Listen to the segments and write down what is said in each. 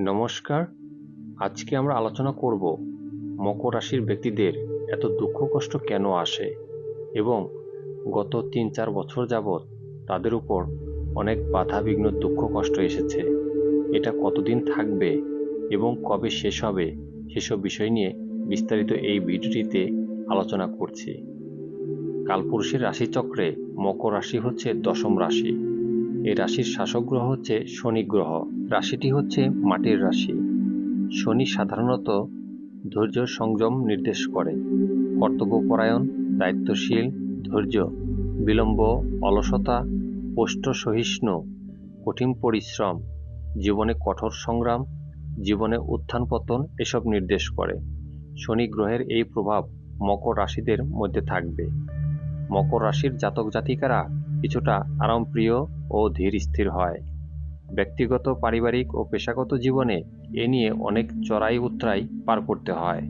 নমস্কার। আজকে আমরা আলোচনা করব মকর রাশির ব্যক্তিদের এত দুঃখ কষ্ট কেন আসে এবং গত তিন চার বছর যাবৎ তাদের উপর অনেক বাধা বিঘ্ন দুঃখ কষ্ট এসেছে। এটা কতদিন থাকবে এবং কবে শেষ হবে সেসব বিষয় নিয়ে বিস্তারিত এই ভিডিওটিতে আলোচনা করছি। কালপুরুষের রাশিচক্রে মকর রাশি হচ্ছে দশম রাশি। এই রাশির শাসক গ্রহ হচ্ছে শনি গ্রহ। রাশিটি হচ্ছে মাটির রাশি। শনি সাধারণত ধৈর্য সংযম নির্দেশ করে। কর্তব্যপরায়ণ, দায়িত্বশীল, ধৈর্য, বিলম্ব, অলসতা, পোষ্ট সহিষ্ণু, কঠিন পরিশ্রম, জীবনে কঠোর সংগ্রাম, জীবনে উত্থান পতন এসব নির্দেশ করে। শনি গ্রহের এই প্রভাব মকর রাশিদের মধ্যে থাকবে। মকর রাশির জাতক জাতিকারা কিছুটা আরামপ্রিয় ও ধীর স্থির হয়। ব্যক্তিগত, পারিবারিক ও পেশাগত জীবনে এ নিয়ে অনেক চড়াই উত্তরাই পার করতে হয়।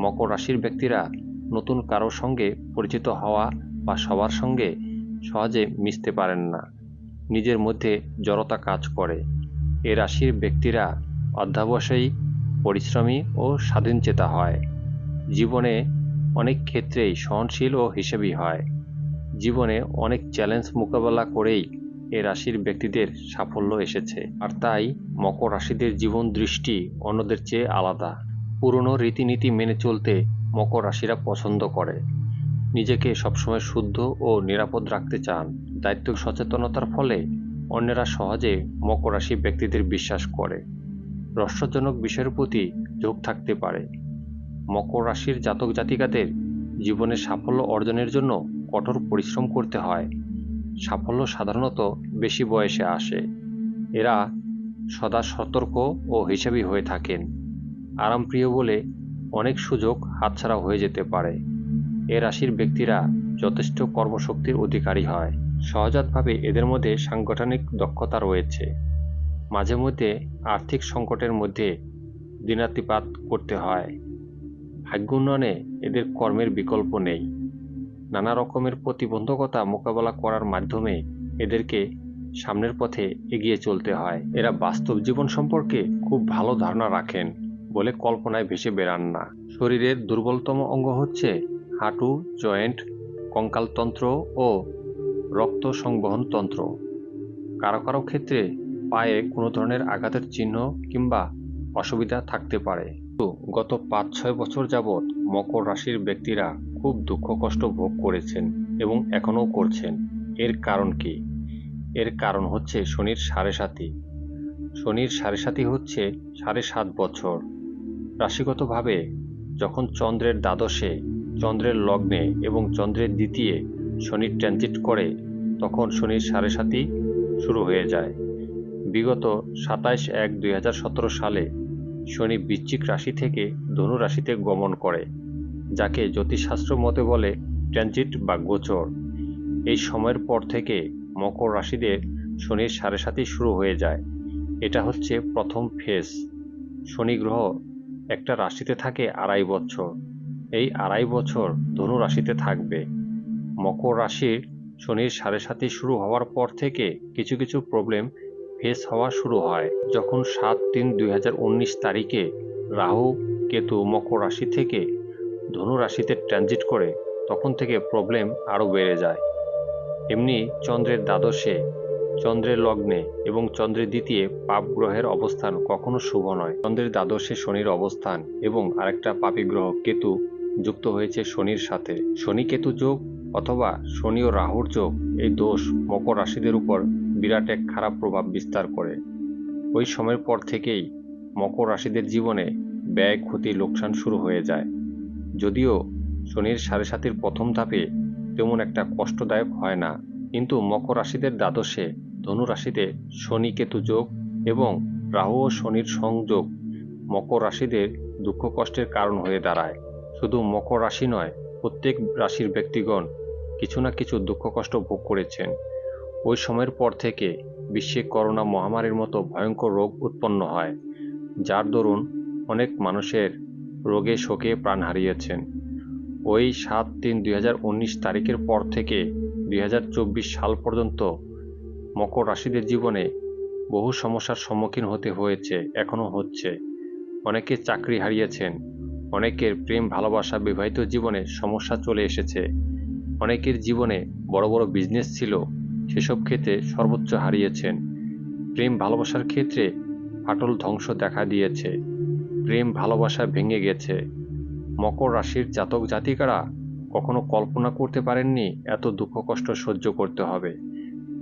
মকর রাশির ব্যক্তিরা নতুন কারোর সঙ্গে পরিচিত হওয়া বা সবার সঙ্গে সহজে মিশতে পারেন না। নিজের মধ্যে জড়তা কাজ করে। এ রাশির ব্যক্তিরা অধ্যাবসায়ী, পরিশ্রমী ও স্বাধীনচেতা হয়। জীবনে অনেক ক্ষেত্রেই সহনশীল ও হিসেবী হয়। জীবনে অনেক চ্যালেঞ্জ মোকাবেলা করেই এ রাশির ব্যক্তিদের সাফল্য এসেছে। আর তাই মকর রাশিদের জীবন দৃষ্টি অন্যদের চেয়ে আলাদা। পুরনো রীতিনীতি মেনে চলতে মকর রাশিরা পছন্দ করে। নিজেকে সবসময় শুদ্ধ ও নিরাপদ রাখতে চান। দায়িত্ব সচেতনতার ফলে অন্যেরা সহজে মকর রাশি ব্যক্তিদের বিশ্বাস করে। রহস্যজনক বিষয়ের প্রতি ঝোঁক থাকতে পারে। মকর রাশির জাতক জাতিকাদের জীবনে সাফল্য অর্জনের জন্য কঠোর পরিশ্রম করতে হয়। সাফল্য সাধারণত বেশি বয়সে আসে। এরা সদা সতর্ক ও হিসাবী হয়ে থাকেন। আরামপ্রিয় বলে অনেক সুযোগ হাতছাড়া হয়ে যেতে পারে। এ রাশির ব্যক্তিরা যথেষ্ট কর্মশক্তির অধিকারী হয়। সহজাতভাবে এদের মধ্যে সাংগঠনিক দক্ষতা রয়েছে। মাঝে মধ্যে আর্থিক সংকটের মধ্যে দিনাতিপাত করতে হয়। ভাগ্য উন্নয়নে এদের কর্মের বিকল্প নেই। নানা রকমের প্রতিবন্ধকতা মোকাবেলা করার মাধ্যমে এদেরকে সামনের পথে এগিয়ে চলতে হয়। এরা বাস্তব জীবন সম্পর্কে খুব ভালো ধারণা রাখেন বলে কল্পনায় ভেসে বেড়ান না। শরীরের দুর্বলতম অঙ্গ হচ্ছে হাঁটু, জয়েন্ট, কঙ্কালতন্ত্র ও রক্ত সংবহন তন্ত্র। কারও কারও ক্ষেত্রে পায়ে কোনো ধরনের আঘাতের চিহ্ন কিংবা অসুবিধা থাকতে পারে। গত পাঁচ ছয় বছর যাবৎ মকর রাশির ব্যক্তিরা খুব দুঃখ কষ্ট ভোগ করেছেন এবং এখনও করছেন। এর কারণ কি? এর কারণ হচ্ছে শনির সাড়ে সাতি। শনির সাড়ে সাতি হচ্ছে সাড়ে সাত বছর। রাশিগতভাবে যখন চন্দ্রের দ্বাদশে, চন্দ্রের লগ্নে এবং চন্দ্রের দ্বিতীয় শনি ট্রানজিট করে, তখন শনির সাড়ে সাতি শুরু হয়ে যায়। বিগত সাতাইশ এক দুই সালে শনি বৃশ্চিক রাশি থেকে ধনু রাশিতে গমন করে। যাকে জ্যোতিষশাস্ত্র মতে বলে ট্রানজিট বা গোচর। এই সময়ের পর থেকে মকর রাশিদের শনির সাড়ে সাথে শুরু হয়ে যায়। এটা হচ্ছে প্রথম ফেজ। শনি গ্রহ একটা রাশিতে থাকে আড়াই বছর। এই আড়াই বছর ধনু রাশিতে থাকবে। মকর রাশির শনির সাড়ে সাথে শুরু হওয়ার পর থেকে কিছু কিছু প্রবলেম ফেস হওয়া শুরু হয়। যখন সাত তিন দুই তারিখে রাহু, কেতু মকর রাশি থেকে ধনু রাশিতে ট্রানজিট করে তখন থেকে প্রবলেম আরও বেড়ে যায়। এমনি চন্দ্রের দ্বাদশে, চন্দ্রের লগ্নে এবং চন্দ্রের দ্বিতীয় পাপ গ্রহের অবস্থান কখনো শুভ নয়। চন্দ্রের দ্বাদশে শনির অবস্থান এবং আরেকটা পাপী গ্রহ কেতু যুক্ত হয়েছে শনির সাথে। শনি কেতু যোগ অথবা শনি ও রাহুর যোগ এই দোষ মকর রাশিদের উপর বিরাট এক খারাপ প্রভাব বিস্তার করে। ওই সময়ের পর থেকেই মকর রাশিদের জীবনে ব্যয়, ক্ষতি, লোকসান শুরু হয়ে যায়। যদিও শনির সাড়ে সাতির প্রথম ধাপে তেমন একটা কষ্টদায়ক হয় না। কিন্তু মকর রাশিদের দ্বাদশে ধনু রাশিতে শনি কেতু যোগ এবং রাহু ও শনির সংযোগ মকর রাশিদের দুঃখ কষ্টের কারণ হয়ে দাঁড়ায়। শুধু মকর রাশি নয়, প্রত্যেক রাশির ব্যক্তিগণ কিছু না কিছু দুঃখ কষ্ট ভোগ করেছেন। ওই সময়ের পর থেকে বিশ্বে করোনা মহামারীর মতো ভয়ঙ্কর রোগ উৎপন্ন হয়, যার দরুন অনেক মানুষের রোগে শোকে প্রাণ হারিয়েছেন। ওই সাত তিন দুই তারিখের পর থেকে দুই হাজার চব্বিশ সাল পর্যন্ত মকর রাশিদের জীবনে বহু সমস্যার সম্মুখীন হতে হয়েছে এখনও হচ্ছে। অনেকে চাকরি হারিয়েছেন, অনেকের প্রেম, ভালোবাসা বিবাহিত জীবনে সমস্যা চলে এসেছে। অনেকের জীবনে বড় বড় বিজনেস ছিল, সেসব ক্ষেত্রে সর্বোচ্চ হারিয়েছেন। প্রেম, ভালোবাসার ক্ষেত্রে ফাটল ধ্বংস দেখা দিয়েছে। প্রেম, ভালোবাসা ভেঙে গেছে। মকর রাশির জাতক জাতিকারা কখনো কল্পনা করতে পারেননি এত দুঃখ কষ্ট সহ্য করতে হবে।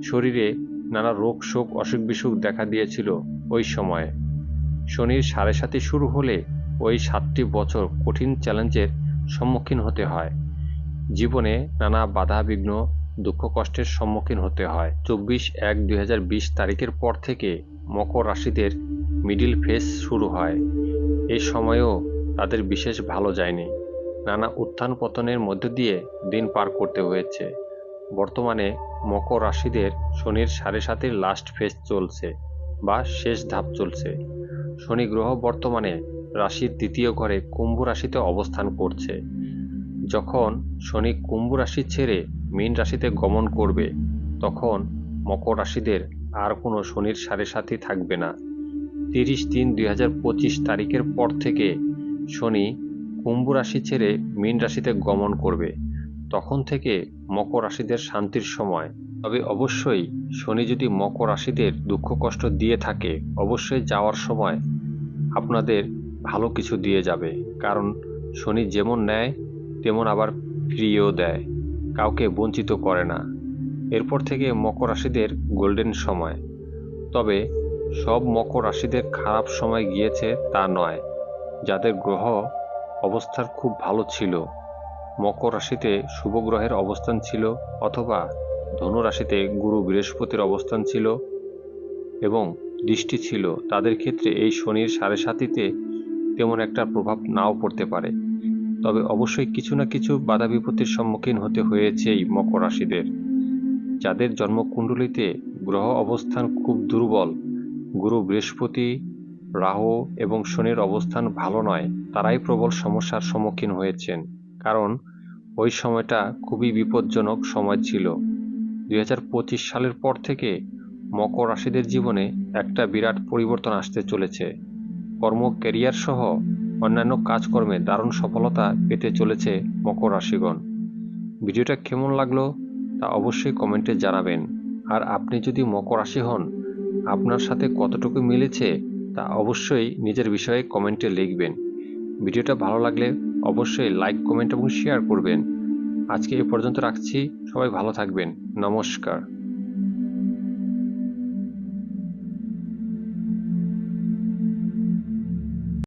শরীরে নানা রোগ, শোক, অসুখ বিসুখ দেখা দিয়েছিল ওই সময়ে। শনির সাড়ে সাথে শুরু হলে ওই সাতটি বছর কঠিন চ্যালেঞ্জের সম্মুখীন হতে হয়। জীবনে নানা বাধা বিঘ্ন দুঃখ কষ্টের সম্মুখীন হতে হয়। চব্বিশ এক দুই তারিখের পর থেকে মকর রাশিদের মিডিল ফেস শুরু হয়। এ সময়েও তাদের বিশেষ ভালো যায়নি। নানা উত্থান পতনের মধ্য দিয়ে দিন পার করতে হয়েছে। বর্তমানে মকর রাশিদের শনির সাড়ে সাতের লাস্ট ফেজ চলছে বা শেষ ধাপ চলছে। শনি গ্রহ বর্তমানে রাশির দ্বিতীয় ঘরে কুম্ভ রাশিতে অবস্থান করছে। যখন শনি কুম্ভ রাশি ছেড়ে মীন রাশিতে গমন করবে, তখন মকর রাশিদের আর কোনো শনির সাড়ে সাথে থাকবে না। তিরিশ তিন দুই তারিখের পর থেকে শনি কুম্ভ রাশি ছেড়ে মীন রাশিতে গমন করবে। তখন থেকে মকর রাশিদের শান্তির সময়। তবে অবশ্যই শনি যদি মকর রাশিদের দুঃখ কষ্ট দিয়ে থাকে, অবশ্যই যাওয়ার সময় আপনাদের ভালো কিছু দিয়ে যাবে। কারণ শনি যেমন নেয় তেমন আবার ফিরিয়েও দেয়। কাউকে বঞ্চিত করে না। এরপর থেকে মকর রাশিদের গোল্ডেন সময়। তবে সব মকর রাশিদের খারাপ সময় গিয়েছে তা নয়। যাদের গ্রহ অবস্থার খুব ভালো ছিল, মকর রাশিতে শুভ গ্রহের অবস্থান ছিল অথবা ধনু রাশিতে গুরু বৃহস্পতির অবস্থান ছিল এবং দৃষ্টি ছিল, তাদের ক্ষেত্রে এই শনির সাড়ে সাতিতে তেমন একটা প্রভাব নাও পড়তে পারে। তবে অবশ্যই কিছু না কিছু বাধা বিপত্তির সম্মুখীন হতে হয়েছে এই মকর রাশিদের। যাদের জন্মকুণ্ডলিতে গ্রহ অবস্থান খুব দুর্বল গুরু বৃহস্পতি, রাহু এবং শনির অবস্থান ভালো নয়, তারাই প্রবল সমস্যার সম্মুখীন হয়েছেন। কারণ, ওই সময়টা খুবই বিপজ্জনক সময় ছিল। দুই হাজার পঁচিশ সালের পর থেকে মকর রাশিদের জীবনে একটা বিরাট পরিবর্তন আসতে চলেছে। কর্ম, ক্যারিয়ার সহ অন্যান্য কাজকর্মে দারুণ সফলতা পেতে চলেছে মকর রাশিগণ। ভিডিওটা কেমন লাগল তা অবশ্যই কমেন্টে জানাবেন। আর আপনি যদি মকর রাশি হন আপনার সাথে কতটুকু মিলেছে তা অবশ্যই নিজের বিষয়ে কমেন্টে লিখবেন। ভিডিওটা ভালো লাগলে অবশ্যই লাইক, কমেন্ট এবং শেয়ার করবেন। আজকে এ পর্যন্ত রাখছি। সবাই ভালো থাকবেন। নমস্কার।